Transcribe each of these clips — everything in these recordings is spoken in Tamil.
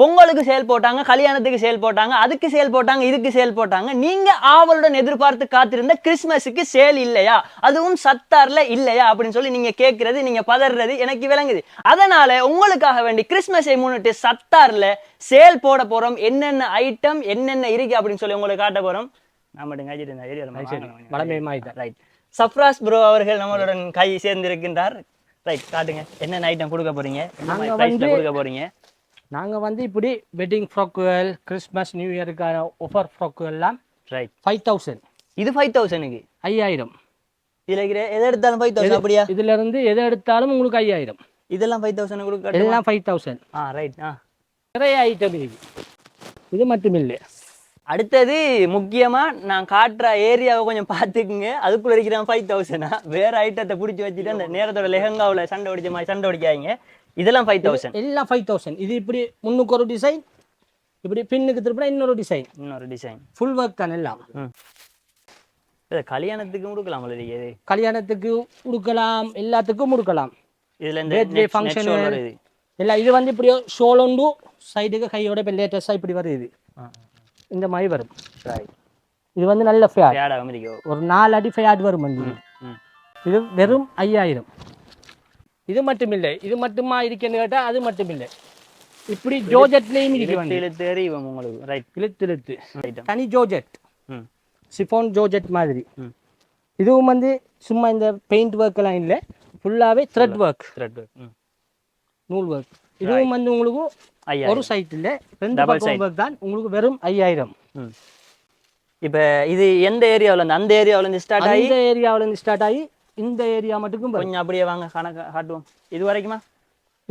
பொங்கலுக்கு சேல் போட்டாங்க கல்யாணத்துக்கு சேல் போட்டாங்க அதுக்கு சேல் போட்டாங்க இதுக்கு சேல் போட்டாங்க. நீங்க ஆவலுடன் எதிர்பார்த்து காத்திருந்த கிறிஸ்மஸுக்கு சேல் இல்லையா? அதுவும் சத்தார்ல இல்லையா? அப்படின்னு சொல்லி நீங்க கேட்கறது நீங்க பதறது எனக்கு விளங்குது. அதனால உங்களுக்காக வேண்டி கிறிஸ்மஸை முன்னிட்டு சத்தார்ல சேல் போட போறோம். என்னென்ன ஐட்டம் என்னென்ன இருக்கு அப்படின்னு சொல்லி உங்களுக்கு காட்ட போறோம். நான் மட்டும் ரைட் சஃப்ராஸ் ப்ரோ அவர்கள் நம்மளுடன் கை சேர்ந்திருக்கின்றார். ரைட் காட்டுங்க. என்னென்ன ஐட்டம் கொடுக்க போறீங்க? கொடுக்க போறீங்க? நாங்க வந்து இப்படி வெட்டிங் ஃப்ராக்குகள் கிறிஸ்மஸ் நியூ இயருக்கான ஆஃபர் ஃப்ராக்குகள் எல்லாம் ரைட் ஃபைவ் தௌசண்ட் இது ஃபைவ் தௌசண்ட்க்கு ஐயாயிரம். இதுல இருக்கிற எதை எடுத்தாலும் ஃபைவ் தௌசண்ட் அப்படியா? இதுல இருந்து எதை எடுத்தாலும் உங்களுக்கு ஐயாயிரம். இதெல்லாம் ஃபைவ் தௌசண்ட் கொடுக்க எல்லாம் ஃபைவ் தௌசண்ட் ஆ ரைட் ஆ. நிறைய ஐட்டம் இருக்கு. இது மட்டும் இல்லை. அடுத்தது முக்கியமா நான் காட்டுற ஏரியாவை கொஞ்சம் பார்த்துக்குங்க. அதுக்குள்ள இருக்கிற ஃபைவ் தௌசண்டா வேற ஐட்டத்தை பிடிச்சி வச்சுட்டு அந்த நேரத்தோட லெஹங்காவில் சண்டை பிடிச்ச மாதிரி சண்டை பிடிக்காதீங்க இதெல்லாம் ஃபைவ் தௌசண்ட் எல்லாம் ஃபைவ் தௌசண்ட் இது இப்படி முன்னுக்கு ஒரு டிசைன் இப்படி பின்னுக்கு திருப்பினா இன்னொரு டிசைன் இன்னொரு டிசைன் ஃபுல் ஒர்க் தான் எல்லாம். போல இருக்கே இது கல்யாணத்துக்கு கொடுக்கலாம் எல்லாத்துக்கும் கொடுக்கலாம் இதுல இந்த வருது. எல்லாம் இது வந்து இப்படி ஷோலொண்டு சைடுக்கு கையோட இப்போ லேட்டஸ்டாக இப்படி வருது இந்த மாதிரி வரும். இது வந்து நல்ல ஃபேட் ஒரு நாலு அடி ஃபேட் வரும் இது வெறும் ஐயாயிரம். இது மட்டும் இல்லை இது மட்டுமா இருக்குன்னு கேட்டால் அது மட்டும் இல்லை இப்படி ஜோஜெட்லேயும் இருக்கு இழுத்து எறிவோம் உங்களுக்கு. ரைட் இழுத்து இழுத்து. தனி ஜோஜெட். சிஃபான் ஜோஜெட் மாதிரி. இதுவும் வந்து சும்மா இந்த பெயிண்ட் ஒர்க் எல்லாம் இல்லை. ஃபுல்லாகவே த்ரெட் ஒர்க் த்ரெட் ம். நூல் ஒர்க் இதுவும் வந்து உங்களுக்கு ஒரு சைட்டில் ரெண்டு Double பக்கம் ஒர்க் தான். உங்களுக்கு வெறும் ஐயாயிரம். இப்போ இது எந்த ஏரியாவில் இருந்து அந்த ஏரியாவில் இருந்து ஸ்டார்ட் ஆகி? அந்த ஏரியாவுல இருந்து ஸ்டார்ட் ஆகி இந்த ஏரியா மட்டுக்கும் கொஞ்சம் அப்படியே வாங்க கணக்கு காட்டுவோம். இது வரைக்குமா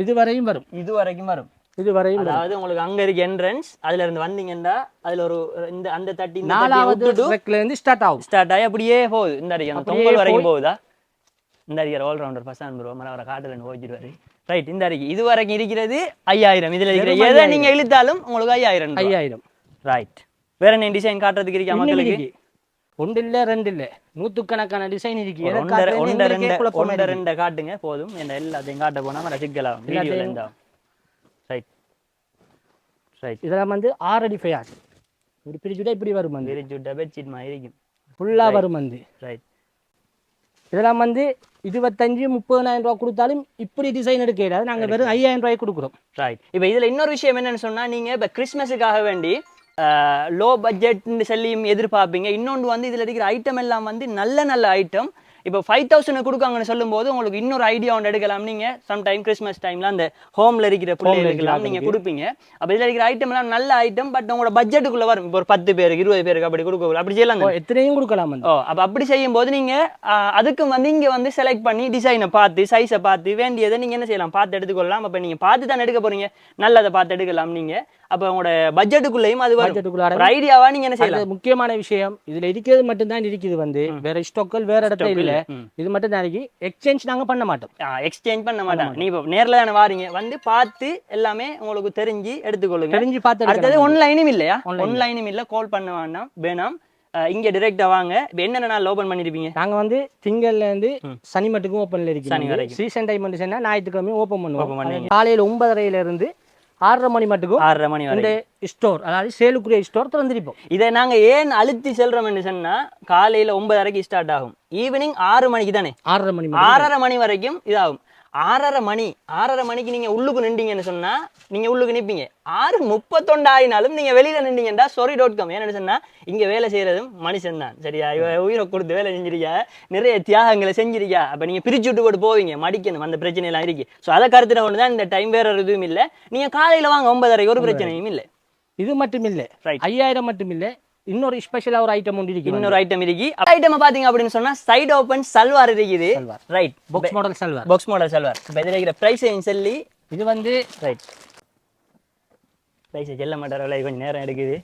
இது வரையும் வரும். இது வரைக்கும் வரும். இது வரையும் அதாவது உங்களுக்கு அங்க இருக்க என்ட்ரன்ஸ் அதுல இருந்து வந்தீங்கன்னா அதுல ஒரு இந்த அந்த தட்டி நாலாவது ட்ரெக்ல இருந்து ஸ்டார்ட் ஆகும். ஸ்டார்ட் ஆகி அப்படியே போகுது. இந்த அடிக்க அந்த தொங்கல் வரைக்கும் போகுதா? இந்த அடிக்கிற ஆல் ரவுண்டர் பசங்க ப்ரோ மர அவரை காட்டுல போயிடுவாரு ரைட் இந்த அடிக்கு இது வரைக்கும் இருக்கிறது ஐயாயிரம். இதுல இருக்கிற எதை நீங்க இழுத்தாலும் உங்களுக்கு ஐயாயிரம் ஐயாயிரம். ரைட் வேற என்ன டிசைன் காட்டுறதுக்கு இருக்கா மக்களுக்கு. ஒன்று இல்ல ரெண்டு இல்ல நூத்துக்கணக்கான டிசைன் இருக்கு எங்களுக்கே ரெண்டு காட்டுங்க போதும். என்ன எல்லாத்தையும் காட்ட போனா மர சிக்கலாகும் வீடியோல எல்லாத்தையும் இருந்தாகும் ரைட் ரைட் இதெல்லாம் வந்து ஆறு அடி ஃபைவ் ஆகும் இப்படி பிரிச்சுட்டா இப்படி வரும் வந்து. விரிச்சு விட்ட பெட்ஷீட் மாதிரி இருக்கும். ஃபுல்லா வரும் வந்து. ரைட் இதெல்லாம் வந்து இருபத்தஞ்சு முப்பதாயிரம் ரூபாய் கொடுத்தாலும் இப்படி டிசைன் எடுக்க இயலாது. நாங்க வெறும் ஐயாயிரம் ரூபாய்க்கு கொடுக்குறோம். ரைட் இப்போ இதுல இன்னொரு விஷயம் என்னன்னு சொன்னா நீங்க இப்போ கிறிஸ்மஸுக்காக வேண்டி லோ பட்ஜெட்னு சொல்லியும் எதிர்பார்ப்பீங்க. இன்னொன்று வந்து இதுல இருக்கிற ஐட்டம் எல்லாம் வந்து நல்ல நல்ல ஐட்டம் இப்போ ஃபைவ் தௌசண்ட் கொடுக்காங்கன்னு சொல்லும்போது உங்களுக்கு இன்னொரு ஐடியா ஒன்று எடுக்கலாம். நீங்க சம்டைம் கிறிஸ்மஸ் டைம்ல அந்த ஹோம்ல இருக்கிற பிள்ளைகளுக்கெல்லாம் நீங்க கொடுப்பீங்க. அப்போ இதுல இருக்கிற ஐட்டம் எல்லாம் நல்ல ஐட்டம் பட் உங்களோட பட்ஜெட்டுக்குள்ள வரும். இப்போ ஒரு பத்து பேருக்கு இருபது பேருக்கு அப்படி கொடுக்க அப்படி செய்யலாம் எத்தனையும் கொடுக்கலாம் ஓ அப்ப அப்படி செய்யும் போது நீங்க ஆ, அதுக்கு வந்து இங்க வந்து செலக்ட் பண்ணி டிசைனை பார்த்து சைஸை பார்த்து வேண்டியதை நீங்க என்ன செய்யலாம்? பார்த்து எடுத்துக்கொள்ளலாம். அப்ப நீங்க பார்த்து தானே எடுக்க போறீங்க. நல்லதை பார்த்து எடுக்கலாம் நீங்க. அப்ப உங்களோட பட்ஜெட்டுக்குள்ளேயும் அது ஒரு ஐடியாவா நீங்க என்ன செய்யலாம்? முக்கியமான விஷயம் இதுல இருக்கிறது மட்டும்தான் இருக்குது வந்து. வேற ஸ்டாக்கள் வேற இடத்துல இல்ல. இது மட்டும் தான் இருக்கு. எக்ஸ்சேஞ்ச் நாங்க பண்ண மாட்டோம். எக்ஸ்சேஞ்ச் பண்ண மாட்டாங்க நீ இப்போ நேர்ல தானே வாரீங்க. வந்து பார்த்து எல்லாமே உங்களுக்கு தெரிஞ்சு எடுத்துக்கொள்ளுங்க. தெரிஞ்சு பார்த்து அடுத்தது. ஒன்லைனும் இல்லையா? ஒன்லைனும் இல்ல. கால் பண்ண வேண்டாம் வேணாம். ஆ, இங்க டிரெக்டா வாங்க. இப்போ என்னென்ன நாள் ஓபன் பண்ணிருப்பீங்க? நாங்க வந்து திங்கள்ல இருந்து. சனி மட்டுக்கும் ஓப்பன்ல சனி இருக்கு வரைக்கும். சீசன் டைம் வந்து சொன்னா ஞாயிற்றுக்கிழமை Open பண்ணுவோம். காலையில ஒன்பதரையில இருந்து ஆறரை மணி மட்டுக்கும் ஆறரை மணி வரை இந்த ஸ்டோர் அதாவது சேலுக்குரிய ஸ்டோர் திறந்திருப்போம் இதை நாங்க ஏன் அழுத்தி செல்றோம்னு சொன்னா காலையில ஒன்பதரைக்கு ஸ்டார்ட் ஆகும். ஈவினிங் ஆறு மணிக்கு தானே? ஆறரை மணி ஆறரை மணி வரைக்கும் இதாகும். ஆறரை மணி ஆறரை மணிக்கு நீங்க உள்ளுக்கு நின்றீங்கன்னு சொன்னா நீங்க உள்ளுக்கு நிப்பீங்க. ஆறு முப்பத்தொண்டு ஆயினாலும் நீங்க வெளியில நின்றீங்கடா சொரி டாட் காம் ஏன்னு சொன்னா இங்க வேலை செய்யறதும் மனுஷன் தான். சரியா? இவ உயிரை கொடுத்து வேலை செஞ்சிருக்கா நிறைய தியாகங்களை செஞ்சிருக்கா அப்ப நீங்க பிரிச்சு விட்டு போட்டு போவீங்க மடிக்கணும் அந்த பிரச்சனை எல்லாம் இருக்கு. ஸோ அதை கருத்துல ஒன்று தான் இந்த டைம் வேற ஒரு இதுவும் இல்லை. நீங்க காலையில வாங்க ஒன்பதரைக்கு ஒரு பிரச்சனையும் இல்லை. இது மட்டும் இல்ல. ஐயாயிரம் மட்டும் இல்ல. இன்னொரு ஸ்பெஷலா ஒரு ஐட்டம் ஒன்று இருக்கு இன்னொரு ஐட்டம் இருக்கு. ஐட்டம் பாத்தீங்க அப்படின்னு சொன்னா சைடு ஓபன் சல்வார் இருக்குது. Right box model salwar box model salwar இப்போ இதில் இருக்கிற ப்ரைஸ் சொல்லி? இது வந்து ரைட் ப்ரைஸ் செல்ல மாட்டார்? கொஞ்சம் நேரம் எடுக்குது.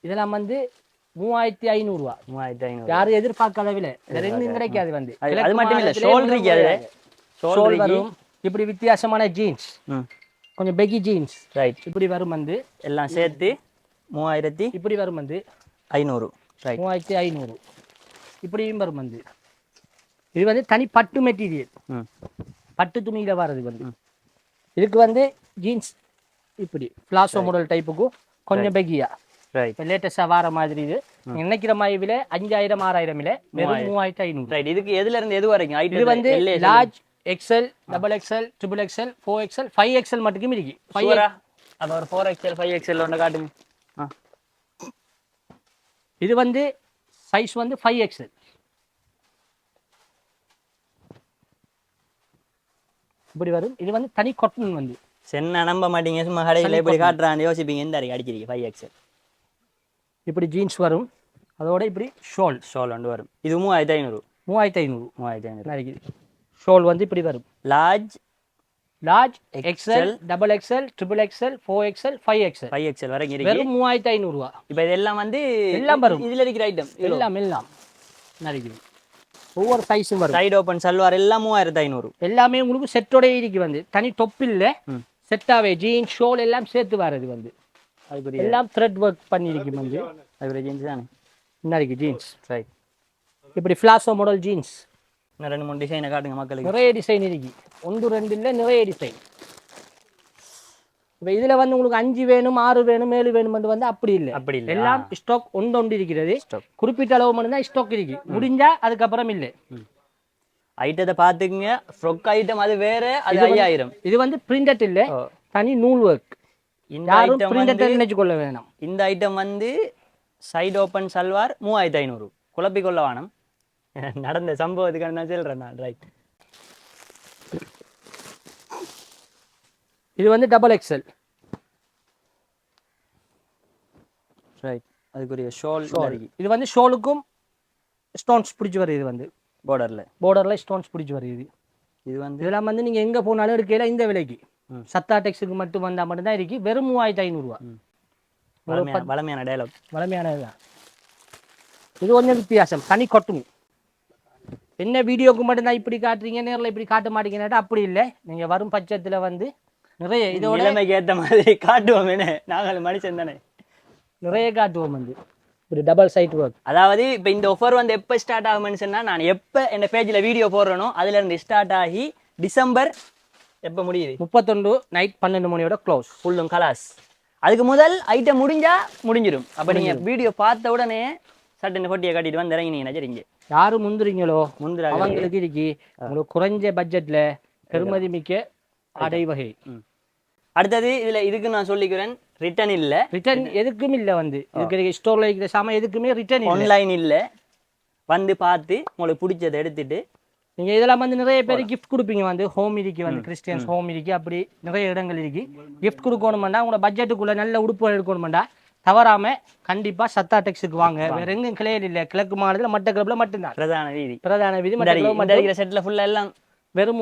இதெல்லாம் வந்து மூவாயிரத்தி ஐநூறுரூவா மூவாயிரத்தி ஐநூறு. யாரும் எதிர்பார்க்காத விலை. வேற எங்கேயும் கிடைக்காது வந்து. அது- மட்டும் இல்ல மாநிலத்திலே ஷோல் இருக்கு அதுல. ஷோல் ஷோல் இருக்கு வரும். இப்படி வித்தியாசமான ஜீன்ஸ் கொஞ்சம் பெகி ஜீன்ஸ் ரைட் இப்படி வரும் வந்து. எல்லாம் சேர்த்து மூவாயிரத்தி இப்படி வரும் வந்து ஐநூறு. ரைட் மூவாயிரத்தி ஐநூறு. இப்படியும் வரும் வந்து இது வந்து தனி பட்டு மெட்டீரியல். பட்டு துணியில வர்றது வந்து. இதுக்கு வந்து ஜீன்ஸ் இப்படி பிளாசோ மாடல் டைப்புக்கும் கொஞ்சம் பெகியா. ரைட் இப்போ லேட்டஸ்டாக வார மாதிரி இது. நினைக்கிற மாதிரி விலை அஞ்சாயிரம் ஆறாயிரம் விலை வெறும் மூவாயிரத்தி ஐநூறு. ரைட் இதுக்கு எதுல இருந்து எது வரைக்கும்? இது வந்து large XL double XL triple XL four XL five XL மட்டுக்கும் இருக்கு. ஃபைவ் அப்ப ஒரு ஃபோர் எக்ஸ்எல் ஃபைவ் எக்ஸ்எல் ஒன்று காட்டுங்க. இது வந்து சைஸ் வந்து ஃபைவ் எக்ஸல் இப்படி வரும். இது வந்து தனி கொட்டன் வந்து. சென்ன நம்ப மாட்டீங்க. சும்மா கடையில் இப்படி காட்டுறான்னு யோசிப்பீங்க. இந்த அடிக்க அடிச்சிருக்கீங்க ஃபைவ் எக்ஸ்எல் இப்படி ஜீன்ஸ் வரும். அதோட இப்படி ஷோல் ஷோல் ஒன்று வரும். இது மூவாயிரத்தி ஐநூறு. மூவாயிரத்தி ஐநூறு. மூவாயிரத்தி ஐநூறு. ஷோல் வந்து இப்படி வரும். Large large XL double XL triple XL four XL five XL five XL வரைக்கும் இருக்கு வெறும் மூவாயிரத்தி ஐநூறுரூவா இப்போ இதெல்லாம் வந்து எல்லாம் வரும். இதுல இருக்கிற ஐட்டம் எல்லாம் எல்லாம். நிறைய ஒவ்வொரு சைஸும் வரும். சைடு ஓப்பன் சல்வார் எல்லாம் மூவாயிரத்தி ஐநூறு. எல்லாமே உங்களுக்கு செட்டோட இருக்கு வந்து. தனி தொப்பு இல்லை. செட்டாவே ஜீன்ஸ் ஷோல் எல்லாம் சேர்த்து வர்றது வந்து. எல்லாம் த்ரெட் ஒர்க் பண்ணிருக்கு வந்து. அதுக்குரிய ஜீன்ஸ் தானே? என்ன இருக்கு ஜீன்ஸ் ரைட் இப்படி ஃப்ளாசோ மாடல் ஜீன்ஸ் ரெண்டு மூணு டிசைனை காட்டுங்க மக்களுக்கு. நிறைய டிசைன் இருக்கு. ஒன்று ரெண்டு இல்லை நிறைய டிசைன் இப்போ இதில் வந்து உங்களுக்கு அஞ்சு வேணும் ஆறு வேணும் ஏழு வேணும் வந்து அப்படி இல்லை. அப்படி இல்லை. எல்லாம் ஸ்டாக் ஒன்று ஒன்று இருக்கிறது. குறிப்பிட்ட அளவு மட்டும் தான் ஸ்டாக் இருக்கு முடிஞ்சா அதுக்கப்புறம் இல்லை. ஐட்டத்தை பார்த்துக்குங்க. ஃப்ரொக் ஐட்டம் அது வேற அது ஐயாயிரம். இது வந்து பிரிண்டட் இல்லை. தனி நூல் ஒர்க் இந்த ஐட்டம் பிரிண்டட் வந்து நினைச்சு கொள்ள வேணாம். இந்த ஐட்டம் வந்து சைடு ஓப்பன் சல்வார் மூவாயிரத்தி ஐநூறு. குழப்பிக்கொள்ள வேணும். நடந்த சம்பவத்துக்கான நான் சொல்கிறேன் நான் ரைட் இது வந்து டபுள் எக்ஸல் ரைட் அதுக்குரிய ஷோல் இது வந்து ஷோலுக்கும் ஸ்டோன்ஸ் பிடிச்சி வருது இது வந்து. பார்டரில் பார்டரில் ஸ்டோன்ஸ் பிடிச்சி வருது இது. வந்து இதெல்லாம் வந்து நீங்கள் எங்கே போனாலும் எடுக்கையில இந்த விலைக்கு. சத்தா டெக்ஸுக்கு மட்டும் வந்தால் மட்டும்தான் இருக்கு. வெறும் மூவாயிரத்தி ஐநூறுரூவா வளமையான வளமையான டைலாக் வளமையானது தான் இது கொஞ்சம் வித்தியாசம். தனி கொட்டும் என்ன வீடியோக்கு மட்டும்தான் இப்படி காட்டுறீங்க நேரில் இப்படி காட்ட மாட்டீங்கன்னா அப்படி இல்லை. நீங்கள் வரும் பட்சத்தில் வந்து நிறைய இதோட நிலைமைக்கு ஏற்ற மாதிரி காட்டுவோம் என்ன? நாங்கள் மனுஷன் தானே. நிறைய காட்டுவோம் வந்து. இப்படி டபுள் சைட் ஒர்க் அதாவது இப்போ இந்த ஆஃபர் வந்து எப்போ ஸ்டார்ட் ஆகும்னு சொன்னால் நான் எப்போ என் பேஜில் வீடியோ போடுறேனோ அதுல இருந்து ஸ்டார்ட் ஆகி டிசம்பர் எப்போ முடியுது? முப்பத்தொன்று நைட் பன்னெண்டு மணியோட க்ளோஸ் ஃபுல்லும் கலாஸ். அதுக்கு முதல் ஐட்டம் முடிஞ்சா முடிஞ்சிடும் அப்போ நீங்கள் வீடியோ பார்த்த உடனே சட்டுன்னு பொட்டியை கட்டிட்டு வந்து இறங்கினீங்கன்னா சரிங்க யாரு முந்துறீங்களோ முந்திராக அவங்களுக்கு இருக்கு. உங்களுக்கு குறைஞ்ச பட்ஜெட்ல பெருமதி மிக்க ஆடை வகை. அடுத்தது இதுல இதுக்கு நான் சொல்லிக்கிறேன் ரிட்டர்ன் இல்ல. ரிட்டர்ன் எதுக்கும் இல்லை வந்து. இருக்கிற ஸ்டோர்ல இருக்கிற சாமான் எதுக்குமே ரிட்டர்ன் ஆன்லைன் இல்ல. வந்து பார்த்து உங்களுக்கு பிடிச்சதை எடுத்துட்டு. நீங்க இதெல்லாம் வந்து நிறைய பேர் கிஃப்ட் கொடுப்பீங்க வந்து. ஹோம் இருக்கு வந்து கிறிஸ்டியன்ஸ் ஹோம் இருக்கு. அப்படி நிறைய இடங்கள் இருக்கு. கிஃப்ட் கொடுக்கணுமெண்டா உங்களோட பட்ஜெட்டுக்குள்ள நல்ல உடுப்பு எடுக்கணுமெண்டா. தவறாம கண்டிப்பா சத்தா டெக்ஸுக்கு வாங்க. வேற எங்கும் கிளையல் இல்லை. கிழக்கு மாநிலத்துல மட்டக்கிழப்புல மட்டும்தான். பிரதான வீதி. பிரதான விதி இந்த மட்டக்கிழப்பு அடி- இந்த அடிக்கிற செட்ல ஃபுல்லா எல்லாம் வெறும்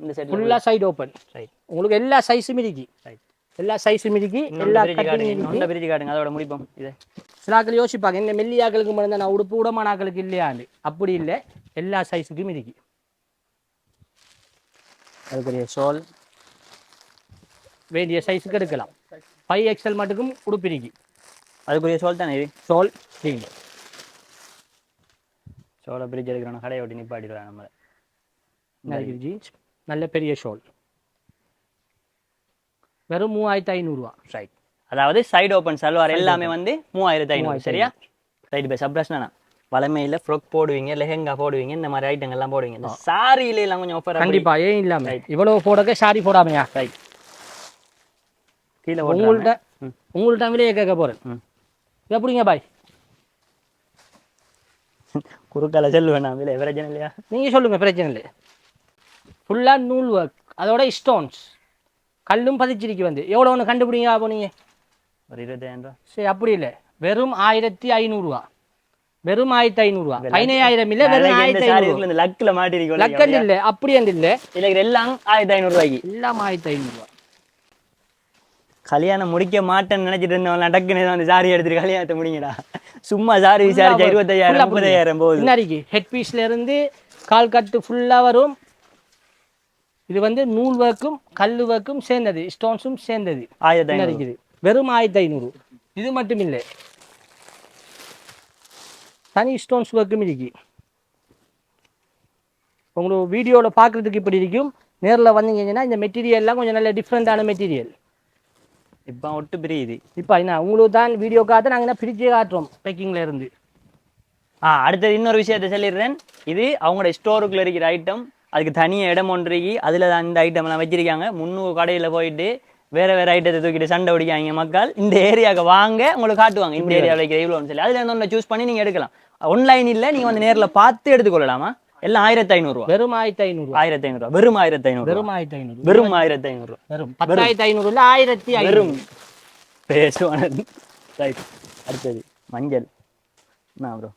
இந்த ஃபுல்லா சைடு ஓப்பன் ரைட் உங்களுக்கு எல்லா சைஸும் இருக்கு. எல்லா சைஸும் இருக்கு. எல்லா கட்டிங் பிரிச்சு காட்டுங்க. அதோட முடிப்போம். இது. சிலாக்கள் யோசிப்பாங்க. என்ன மெல்லியாக்களுக்கு மட்டும் நான் உடுப்பு உடமானாக்களுக்கு இல்லையான்னு. அப்படி இல்லை. எல்லா சைஸுக்கும் இருக்கு. அதுக்குரிய ஷோல் வேண்டிய சைஸுக்கு எடுக்கலாம். ஃபைவ் எக்ஸல் மட்டுக்கும் உடுப்பு இருக்கு அதுக்குரிய சோல் தானே இது? ஷோல் நீங்க சோலை பிரிட்ஜ் எடுக்கிறோம் கடையை ஒட்டி நிப்பாட்டிடுவேன் நம்மளை. நிறைய ஜீன்ஸ் நல்ல பெரிய ஷோல் வெறும் மூவாயிரத்தி ஐநூறுரூவா ரைட் அதாவது சைடு ஓப்பன் சல்வார் எல்லாமே வந்து மூவாயிரத்தி ஐநூறு சரியா? ரைட் பை சப்ரஸ்னா வளமையில ஃப்ராக் போடுவீங்க லெஹெங்கா போடுவீங்க இந்த மாதிரி ஐட்டங்கள் எல்லாம் போடுவீங்க. இந்த சாரியில எல்லாம் கொஞ்சம் ஆஃபர் கண்டிப்பா ஏன் இல்லாம? இவ்வளவு போடக்க ஷாரி போடாமையா? ரைட் கீழே போட்டு உங்கள்ட்ட உங்கள்ட்ட விலையை கேட்க போறேன். எப்படிங்க பாய் குறுக்கால செல்லுவேன் நான் விலை பிரச்சனை இல்லையா? நீங்க சொல்லுங்க பிரச்சனை இல்லை. ஃபுல்லா நூல் ஒர்க் அதோட ஸ்டோன்ஸ் கல்லும் பதிச்சிருக்கு வந்து. எவ்வளோ ஒன்று கண்டுபிடிங்க அப்போ நீங்க? ஒரு இருபத்தாயிரம் ரூபா. சரி அப்படி இல்லை. வெறும் ஆயிரத்தி ஐநூறுரூவா வெறும் ஆயிரத்தி ஐநூறுரூவா பதினையாயிரம் இல்லை வெறும் ஆயிரத்தி ஐநூறு இந்த லக்கில் மாட்டிருக்கோம். லக்கண்ட் இல்லை அப்படி அந்த இல்லை. இருக்கிற எல்லாம் ஆயிரத்தி ஐநூறு ரூபாய்க்கு எல்லாம் ஆயிரத்தி ஐநூறுரூவா கல்யாணம் முடிக்க மாட்டேன்னு நினைச்சிட்டு இருந்தவன் டக்குன்னு வந்து சாரி எடுத்துட்டு கல்யாணத்தை முடிங்கடா. சும்மா சாரி விசாரிச்சா இருபத்தையாயிரம் முப்பதாயிரம் போகுது. பின்னாடிக்கு ஹெட் பீஸ்ல இருந்து கால் கட்டு ஃபுல்லா வரும். இது வந்து நூல் ஒர்க்கும் கல் ஒர்க்கும் சேர்ந்தது. ஸ்டோன்ஸும் சேர்ந்தது. ஆயிரத்தி இருக்குது. வெறும் ஆயிரத்தி ஐநூறு. இது மட்டும் இல்லை. தனி ஸ்டோன்ஸ் ஒர்க்கும் இருக்கு. உங்களுக்கு வீடியோவில் பார்க்குறதுக்கு இப்படி இருக்கும். நேரில் வந்தீங்கன்னா இந்த மெட்டீரியல்லாம் கொஞ்சம் நல்ல டிஃப்ரெண்ட்டான மெட்டீரியல் இப்போ ஒட்டு பிரியுது. இப்போ என்ன உங்களுக்கு தான் வீடியோ காட்ட நாங்கள் என்ன பிரிச்சே காட்டுறோம்? பேக்கிங்ல இருந்து. ஆ அடுத்தது இன்னொரு விஷயத்தை சொல்லிடுறேன். இது அவங்களோட ஸ்டோருக்குள்ள இருக்கிற ஐட்டம் அதுக்கு தனியாக இடம் ஒன்று அதில் தான் இந்த ஐட்டம்லாம் வச்சிருக்காங்க. முந்நூறு கடையில் போயிட்டு வேற வேற ஐட்டத்தை தூக்கிட்டு சண்டை பிடிக்காங்க மக்கள். இந்த ஏரியாவுக்கு வாங்க உங்களுக்கு காட்டுவாங்க. இந்த ஏரியாவில் வைக்கிற இவ்வளோன்னு சொல்லி. அதில் இருந்து ஒன்று சூஸ் பண்ணி நீங்கள் எடுக்கலாம். ஆன்லைன் இல்லை நீங்கள் வந்து நேரில் பார்த்து எடுத்துக்கொள்ளலாமா? எல்லாம் ஆயிரத்தி ஐநூறுரூவா வெறும் ஆயிரத்தி ஐநூறு ஆயிரத்தி ஐநூறுரூவா வெறும் ஆயிரத்தி ஐநூறு வெறும் ஆயிரத்தி ஐநூறு. வெறும் ஆயிரத்தி ஐநூறுரூவா வெறும் பத்தாயிரத்தி ஐநூறுல ஆயிரத்தி ஐநூறு. வெறும். பேசுவானது. ரைட் அடுத்தது. மஞ்சள். என்ன ப்ரோ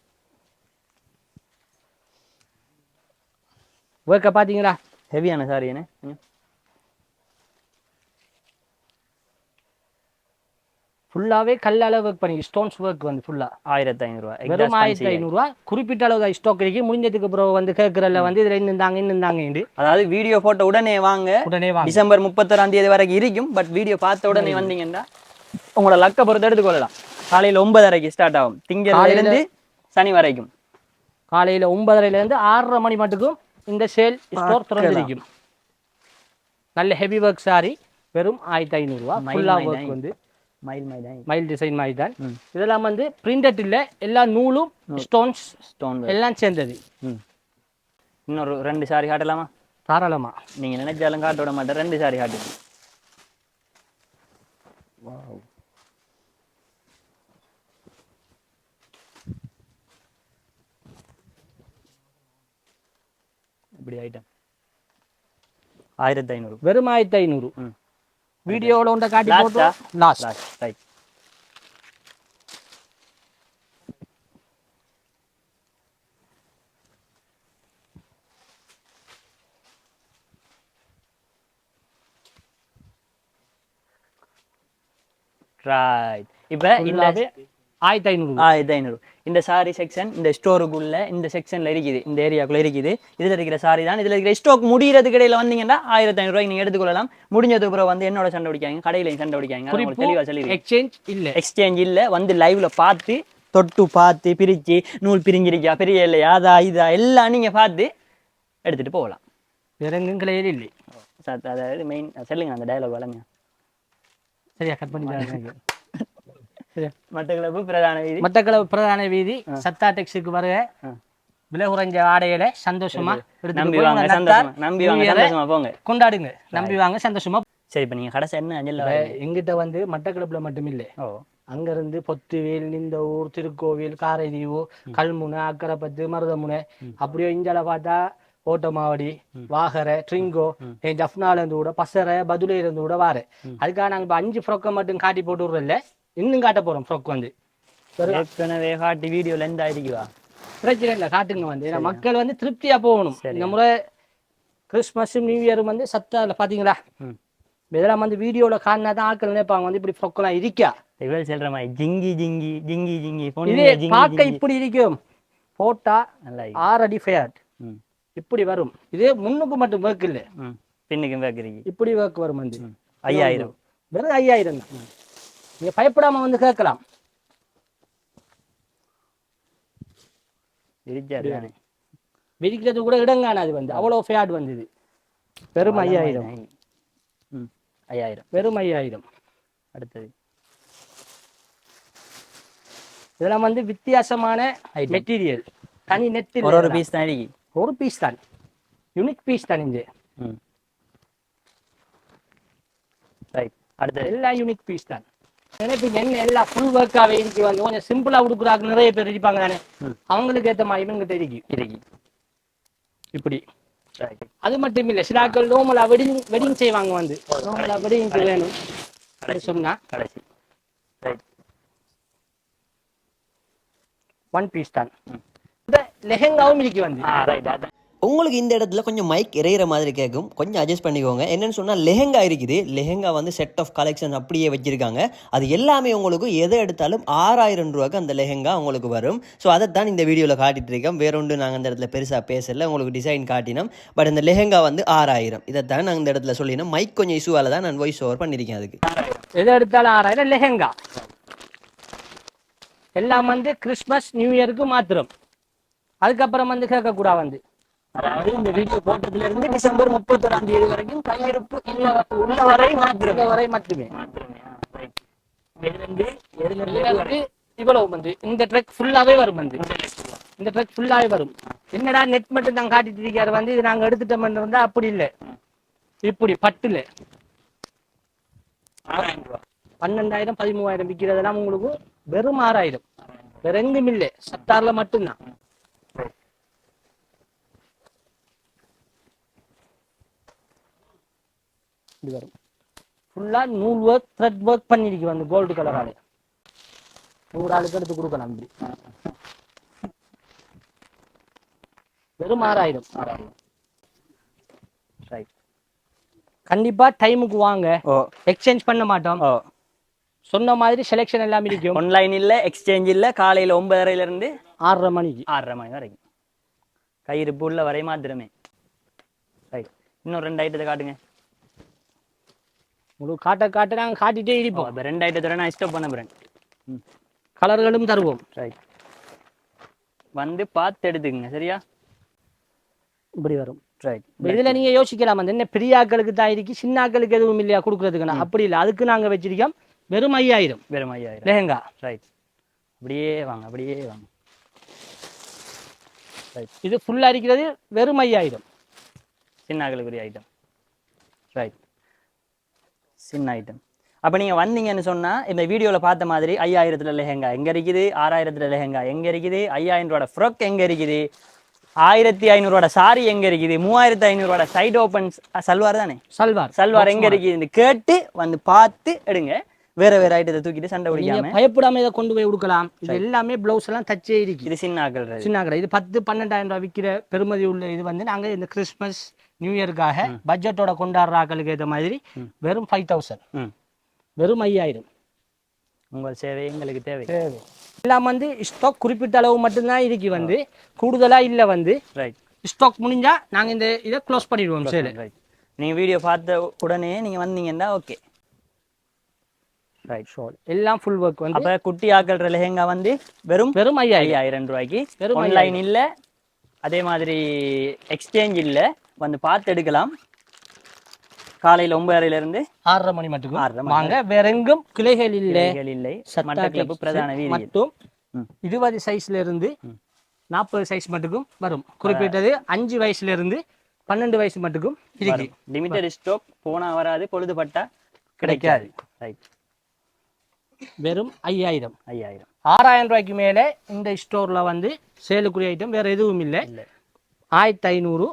ஒர்க்கை பார்த்தீங்களா ஹெவியான சாரி என்ன கொஞ்சம் ஃபுல்லாவே கல்லால ஒர்க் பண்ணி ஸ்டோன்ஸ் ஒர்க் வந்து ஃபுல்லா ஆயிரத்தி ஐநூறுரூவா வெறும் ஆயிரத்தி ஐநூறுரூவா குறிப்பிட்ட அளவு தான் ஸ்டாக் இருக்கு. முடிஞ்சதுக்கு அப்புறம் வந்து கேட்கறதுல வந்து இதுல இருந்தாங்க இருந்தாங்க அதாவது வீடியோ போட்ட உடனே வாங்க. உடனே வாங்க. டிசம்பர் முப்பத்தொராம் தேதி வரைக்கும் இருக்கும். பட் வீடியோ பார்த்த உடனே வந்தீங்கன்னா உங்களோட லக்க பொறுத்து எடுத்துக்கொள்ளலாம் காலையில ஒன்பதரைக்கு ஸ்டார்ட் ஆகும். திங்கள்ல இருந்து சனி வரைக்கும். காலையில ஒன்பதரைல இருந்து ஆறரை மணி மட்டுக்கும் இந்த சேல் ஸ்டோர் திறந்திருக்கும். நல்ல ஹெவி ஒர்க் சாரி வெறும் ஆயிரத்தி ஐநூறுரூவா ஃபுல்லா மயில் ஒர்க் வந்து. மைல் மைதான். மயில் டிசைன் மாதிரி தான். இதெல்லாம் வந்து பிரிண்டட் இல்ல எல்லா நூலும் ஸ்டோன்ஸ் ஸ்டோன் எல்லாம் சேர்ந்தது. இன்னொரு ரெண்டு சாரி காட்டலாமா? தாராளமா. நீங்க நினைச்சாலும் காட்ட விட மாட்டேன். ரெண்டு சாரி காட்டுங்க இப்படி ஐட்டம் ஆயிரத்தி ஐநூறு. வெறும் ஆயிரத்தி ஐநூறு. ம். வீடியோவில் ஒன்றை காட்டி போட்டு? லாஸ்ட் ரைட் ரைட் இப்போ இந்த ஃபுல்லாவே ஆயிரத்தி ஐநூறு. ஆயிரத்தி ஐநூறு. இந்த சாரி செக்ஷன் இந்த ஸ்டோருக்குள்ள இந்த செக்ஷன்ல இருக்குது. இந்த ஏரியாக்குள்ள இருக்குது. இதுல இருக்கிற சாரி தான். இதுல இருக்கிற ஸ்டாக் முடியறதுக்கு இடையில வந்தீங்கன்னா ஆயிரத்தி ஐநூறு நீங்க எடுத்துக்கொள்ளலாம். முடிஞ்சதுக்கு அப்புறம் வந்து என்னோட சண்டை பிடிக்காங்க கடையிலையும் சண்டை பிடிக்காங்க தெளிவா சொல்லி எக்ஸ்சேஞ்ச் இல்ல. எக்ஸ்சேஞ்ச் இல்ல. வந்து லைவ்ல பார்த்து தொட்டு பார்த்து பிரிச்சு நூல் பிரிஞ்சிருக்கா பெரிய இல்லையா அதா இதா எல்லாம் நீங்க பார்த்து எடுத்துட்டு போகலாம். வேற எங்கும் கிடையாது இல்லை அதாவது மெயின் சொல்லுங்க அந்த டயலாக் வளங்க சரியா கட் பண்ணி மட்டக்களப்பு பிரதான வீதி. மட்டக்களப்பு பிரதான வீதி. சத்தா டெக்ஸுக்கு வருக. விலை குறைஞ்ச ஆடையில சந்தோஷமா நம்பி வாங்க சந்தோஷமா. நம்பி வாங்க போங்க. கொண்டாடுங்க. நம்பி வாங்க சந்தோஷமா. சரி இப்ப நீங்க கடைசி என்ன அஞ்சல் எங்கிட்ட வந்து மட்டக்களப்புல மட்டும் இல்லை ஓ. அங்க இருந்து பொத்துவேல் நிந்தவூர் திருக்கோவில் காரைதீவு கல்முனை அக்கரைப்பத்து மருதமுனை அப்படியே இஞ்சால பார்த்தா ஓட்டமாவடி வாகரை ட்ரிங்கோ ஜஃப்னால இருந்து கூட பசரை பதுலையில இருந்து கூட வாரு அதுக்காக நாங்க இப்ப அஞ்சு ஃப்ரொக்கை மட்டும் காட்டி போட்டு விடுறதில்ல. இன்னும் காட்ட போறோம் ஃப்ரொக் வந்து. ஏற்கனவே காட்டி வீடியோ லென்த் ஆயிருக்குவா? பிரச்சனை இல்லை காட்டுங்க வந்து. ஏன்னா மக்கள் வந்து திருப்தியா போகணும். இந்த முறை கிறிஸ்மஸ் நியூ இயர் வந்து சத்தால பாத்தீங்களா? ம். இதெல்லாம் வந்து வீடியோல காட்டினா தான் ஆட்கள் நினைப்பாங்க. வந்து இப்படி ஃப்ரொக்கெல்லாம் இருக்கா? இவள் சொல்ற மாதிரி ஜிங்கி ஜிங்கி ஜிங்கி ஜிங்கி இதே பார்க்க இப்படி இருக்கும். போட்டா இருக்கு. ஆறு அடி ஃபேட் இப்படி வரும். இதே முன்னுக்கு மட்டும் ஒர்க் இல்லை. ம். பின்னுக்கும் பேக்கரிக்கு இப்படி ஒர்க் வரும் வந்து. ஐயாயிரம். வெறும் ஐயாயிரம் தான். நீங்க பயப்படாம வந்து கேட்கலாம். விரிக்கிறது கூட இடம் காணாது வந்து. அவ்வளவு ஃபேட் வந்தது. வெறும் ஐயாயிரம். ம் ஐயாயிரம். வெறும் ஐயாயிரம். அடுத்தது. இதெல்லாம் வந்து வித்தியாசமான. மெட்டீரியல் தனி நெட் ஒரு ஒரு பீஸ் தான் ஒரு பீஸ் தான். யூனிக் பீஸ் தான் இது. ரைட் அடுத்தது. எல்லாம் யூனிக் பீஸ் தான். நினைப்பீங்க என்ன எல்லாம் ஃபுல் ஒர்க்காகவே இருக்கு வந்து கொஞ்சம் சிம்பிளா கொடுக்குறாங்க நிறைய பேர் இருப்பாங்க தானே. அவங்களுக்கு ஏத்த மாதிரி இவங்க தெரியும். இருக்கு. இப்படி. ரைட் அது மட்டும் இல்ல சில ஆட்கள் நோமலா வெடிங் வெடிங் செய்வாங்க வந்து. நோமலா வெடிங் வேணும். சொன்னா. கடைசி. ரைட் ஒன் பீஸ் தான். இந்த லெஹெங்காவும் இருக்கு வந்து. உங்களுக்கு இந்த இடத்துல கொஞ்சம் மைக் இறையிற மாதிரி கேட்கும் கொஞ்சம் அட்ஜஸ்ட் பண்ணிக்கோங்க. என்னன்னு சொன்னால் லெஹெங்கா இருக்குது. லெஹெங்கா வந்து செட் ஆஃப் கலெக்ஷன் அப்படியே வச்சிருக்காங்க. அது எல்லாமே உங்களுக்கு எதை எடுத்தாலும் ஆறாயிரம் ரூபாய்க்கு அந்த லெஹெங்கா உங்களுக்கு வரும். ஸோ அதைத்தான் இந்த வீடியோவில் காட்டிட்டு இருக்கோம் வேறொன்று நாங்கள் அந்த இடத்துல பெருசாக பேசல. உங்களுக்கு டிசைன் காட்டினோம். பட் இந்த லெஹெங்கா வந்து ஆறாயிரம். இதைத்தான் நாங்கள் இந்த இடத்துல சொல்லினோம். மைக் கொஞ்சம் இஷ்யூவால் தான் நான் வாய்ஸ் ஓவர் பண்ணியிருக்கேன் அதுக்கு. எதை எடுத்தாலும் ஆறாயிரம். லெஹெங்கா. எல்லாம் வந்து கிறிஸ்மஸ் நியூ இயருக்கு மாத்திரம். அதுக்கப்புறம் வந்து கேட்கக்கூடாது வந்து. அதாவது இந்த வீடியோ போட்டதுல இருந்து டிசம்பர் முப்பத்தொராம் தேதி வரைக்கும் கையிருப்பு இல்ல உள்ள வரை மாத்திரம் வரை மட்டுமே மாத்திரமே இவ்வளவு வந்து இந்த ட்ரெக் ஃபுல்லாவே வரும் வந்து இந்த ட்ரெக் ஃபுல்லாவே வரும். என்னடா நெட் மட்டும் தான் காட்டிட்டு இருக்காரு வந்து இது நாங்க எடுத்துட்டோம் இருந்தா அப்படி இல்ல. இப்படி பட்டுல. பன்னெண்டாயிரம் பதிமூவாயிரம் விற்கிறதெல்லாம் உங்களுக்கு வெறும் ஆறாயிரம். வேற எங்கும் இல்லை சத்தார்ல மட்டும்தான் இது வரும் ஃபுல்லா நூல் ஒர்க் த்ரெட் ஒர்க் பண்ணிருக்கு வந்து கோல்டு கலரால நூறு ஆளுக்கு எடுத்து கொடுக்கலாம் இப்படி வெறும் ஆறாயிரம். ரைட் கண்டிப்பா டைமுக்கு வாங்க. எக்ஸ்சேஞ்ச் பண்ண மாட்டோம். சொன்ன மாதிரி செலெக்ஷன் எல்லாம் இருக்கும். ஆன்லைன் இல்ல எக்ஸ்சேஞ்ச் இல்ல காலையில ஒன்பதரைல இருந்து ஆறரை மணிக்கு. ஆறரை மணி வரைக்கும். கயிறுப்பு உள்ள வரை மாத்திரமே ரைட் இன்னும் ரெண்டு ஐட்டத்தை காட்டுங்க. முழு காட்ட காட்ட நாங்க காட்டிட்டே ஓ இருப்போம் இப்போ ரெண்டு ஐட்டத்தோட நான் ஸ்டாப் பண்ண போறேன். ம். கலர்களும் தருவோம். ரைட் வந்து பார்த்து எடுத்துக்கங்க சரியா? இப்படி வரும். ரைட் இதுல நீங்க யோசிக்கலாம். வந்து என்ன பெரிய ஆட்களுக்கு தான் இருக்கு சின்ன ஆட்களுக்கு எதுவும் இல்லையா கொடுக்கறதுக்கு அப்படி இல்லை. அதுக்கு நாங்க வச்சிருக்கோம். வெறும் ஐயாயிரம். வெறும் ஐயாயிரம். லெஹங்கா. ரைட் அப்படியே வாங்க அப்படியே வாங்க. இது ஃபுல்லா இருக்கிறது வெறும் ஐயாயிரம். சின்ன அகலுக்குரிய ஐட்டம் ரைட் சின்ன ஐட்டம் அப்போ நீங்கள் வந்தீங்கன்னு சொன்னால் இந்த வீடியோவில் பார்த்த மாதிரி ஐயாயிரத்தில் லெஹெங்கா எங்கே இருக்குது? ஆறாயிரத்தில் லெஹெங்கா எங்கே இருக்குது? ஐயாயிரம் ரூபாய் ஃப்ரொக் எங்கே இருக்குது? ஆயிரத்தி ஐநூறுவாட சாரி எங்கே இருக்குது? மூவாயிரத்தி ஐநூறுவாட சைடு ஓப்பன் சல்வார் தானே? சல்வார். சல்வார் எங்கே இருக்குதுன்னு கேட்டு வந்து பார்த்து எடுங்க. வேற வேற ஐட்டத்தை தூக்கிட்டு சண்டை பிடிக்காம. பயப்படாம இதை கொண்டு போய் கொடுக்கலாம் இது எல்லாமே பிளவுஸ் எல்லாம் தச்சே இருக்கு இது சின்ன சின்ன இது பத்து பன்னெண்டாயிரம் ரூபாய் விற்கிற பெருமதி உள்ள இது வந்து நாங்க இந்த கிறிஸ்மஸ் நியூ இயருக்காக பட்ஜெட்டோட கொண்டாடுற ஆக்களுக்கு ஏற்ற மாதிரி வெறும் ஃபைவ் தௌசண்ட் வெறும் ஐயாயிரம். உங்கள் சேவை எங்களுக்கு தேவை. எல்லாம் வந்து ஸ்டாக் குறிப்பிட்ட அளவு மட்டும்தான் இருக்கு வந்து. கூடுதலா இல்ல வந்து. ரைட் ஸ்டாக் முடிஞ்சா நாங்க இந்த இதை க்ளோஸ் பண்ணிடுவோம் சேல். ரைட் நீங்கள் வீடியோ பார்த்த உடனே நீங்கள் வந்தீங்கன்னா ஓகே ரைட் ஷோல் எல்லாம் ஃபுல் ஒர்க் வந்து. அப்போ குட்டி ஆக்கள் லெஹெங்கா வந்து வெறும் வெறும் ஐயாயிரம். ரூபாய்க்கு. வெறும் ஆன்லைன் இல்ல. அதே மாதிரி எக்ஸ்சேஞ்ச் இல்ல. வந்து பார்த்து எடுக்கலாம். காலையில ஒன்பதரைல இருந்து ஆறரை மணி மட்டும் ஆறரை வாங்க வேற எங்கும் கிளைகள் இல்ல. இல்லை. மட்டக்களப்பு பிரதான வீதி. மட்டும். இருபது சைஸ்ல இருந்து நாற்பது சைஸ் மட்டுக்கும் வரும். குறிப்பிட்டது அஞ்சு வயசுல இருந்து பன்னெண்டு வயசு மட்டுக்கும் இருக்கு. லிமிடெட் ஸ்டாக் போனா வராது பொழுதுபட்டா கிடைக்காது. ரைட் வெறும் ஐயாயிரம். ஐயாயிரம். ஆறாயிரம் ரூபாய்க்கு மேல இந்த ஸ்டோர்ல வந்து சேலுக்குரிய ஐட்டம் வேற எதுவும் இல்ல. ஆயிரத்தி ஐநூறு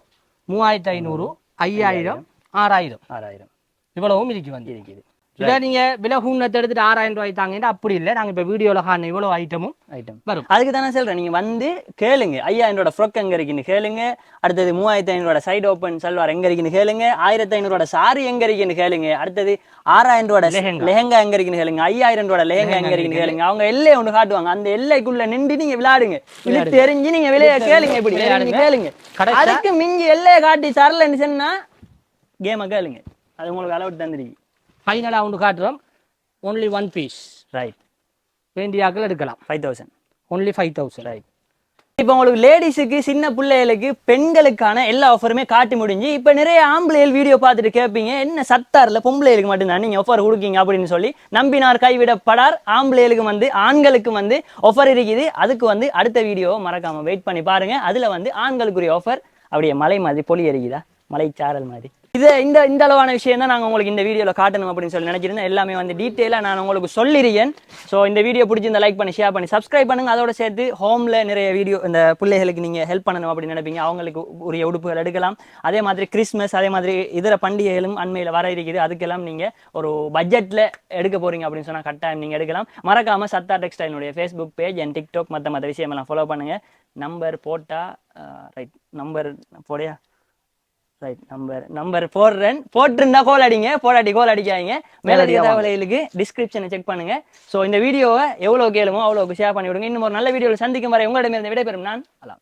மூவாயிரத்தி ஐநூறு ஐயாயிரம் ஆறாயிரம். ஆறாயிரம். இவ்வளவும் இருக்கு வந்து. இருக்குது. இதை நீங்க விலை ஹூனத்தை எடுத்துட்டு ஆறாயிரம் ரூபாய் தாங்கன்னா அப்படி இல்லை. நாங்க இப்ப வீடியோல காண இவ்வளவு ஐட்டமும் ஐட்டம் வரும். அதுக்கு தானே சொல்றேன். நீங்க வந்து கேளுங்க. ஐயாயிரம் ரூபாய் ஃப்ரொக் எங்க இருக்குன்னு கேளுங்க. அடுத்தது மூவாயிரத்தி ஐநூறு சைடு ஓப்பன் சல்வார் எங்க இருக்குன்னு கேளுங்க. ஆயிரத்தி ஐநூறு சாரி எங்க இருக்குன்னு கேளுங்க. அடுத்தது ஆறாயிரம் ரூபாய் லெஹெங்கா. எங்க இருக்குன்னு கேளுங்க. ஐயாயிரம் ரூபாய் லெஹங்கா எங்க இருக்குன்னு கேளுங்க. அவங்க எல்லை ஒன்று காட்டுவாங்க. அந்த எல்லைக்குள்ள நின்று நீங்க விளையாடுங்க. இது தெரிஞ்சு நீங்க விளைய கேளுங்க இப்படி. கேளுங்க. அதுக்கு மிஞ்சி எல்லையை காட்டி தரலன்னு சொன்னா கேமை கேளுங்க. அது உங்களுக்கு அளவு தந்துருக்கு ஃபைனலா ஒன்று காட்டுறோம். ஒன்லி ஒன் பீஸ் ரைட் வேண்டிய ஆக்கள் எடுக்கலாம். Five thousand only five thousand right இப்போ உங்களுக்கு லேடிஸுக்கு சின்ன பிள்ளைகளுக்கு பெண்களுக்கான எல்லா ஆஃபருமே காட்டி முடிஞ்சு இப்போ நிறைய ஆம்பளைகள் வீடியோ பார்த்துட்டு கேட்பீங்க என்ன சத்தாரில் பொம்பளைகளுக்கு மட்டும்தான் நீங்கள் ஆஃபர் கொடுக்கீங்க அப்படின்னு சொல்லி நம்பினார் கைவிடப்படார் ஆம்பளைகளுக்கு வந்து ஆண்களுக்கு வந்து ஆஃபர் இருக்குது. அதுக்கு வந்து அடுத்த வீடியோவை மறக்காம வெயிட் பண்ணி பாருங்க. அதில் வந்து ஆண்களுக்குரிய ஆஃபர் அப்படியே மலை மாதிரி பொலி எறிக்குதா மலை சாரல் மாதிரி. இது இந்த இந்த அளவான விஷயம் தான் நாங்கள் உங்களுக்கு இந்த வீடியோவில் காட்டணும் அப்படின்னு சொல்லி நினைச்சிருந்தேன். எல்லாமே வந்து டீட்டெயிலாக நான் உங்களுக்கு சொல்லிருக்கேன். ஸோ இந்த வீடியோ பிடிச்சிருந்த லைக் பண்ணி ஷேர் பண்ணி சப்ஸ்கிரைப் பண்ணுங்க. அதோட சேர்த்து ஹோமில் நிறைய வீடியோ இந்த பிள்ளைகளுக்கு நீங்கள் ஹெல்ப் பண்ணணும் அப்படின்னு நினைப்பீங்க. அவங்களுக்கு உரிய உடுப்புகள் எடுக்கலாம். அதே மாதிரி கிறிஸ்மஸ் அதே மாதிரி இதர பண்டிகைகளும் அண்மையில் வர இருக்குது. அதுக்கெல்லாம் நீங்கள் ஒரு பட்ஜெட்டில் எடுக்க போகிறீங்க அப்படின்னு சொன்னால் கட்டாயம் நீங்கள் எடுக்கலாம். மறக்காமல் சத்தா டெக்ஸ்டைலுடைய ஃபேஸ்புக் பேஜ் அண்ட் டிக்டாக் மற்ற மற்ற விஷயமெல்லாம் ஃபாலோ பண்ணுங்கள் நம்பர் போட்டால் ரைட் நம்பர் போடையா? ரைட் நம்பர் நம்பர் போடுறேன் போட்டிருந்தா கோல் அடிங்க போடாட்டி கோல் அடிக்காதீங்க. மேலதிக தகவல்களுக்கு டிஸ்கிரிப்ஷனை செக் பண்ணுங்க. ஸோ இந்த வீடியோவை எவ்வளோ கேளுமோ அவ்வளோக்கு ஷேர் பண்ணி விடுங்க இன்னும் ஒரு நல்ல வீடியோவில் சந்திக்கும் வரை உங்களிடமிருந்து விடைபெறும் நான் அலாம்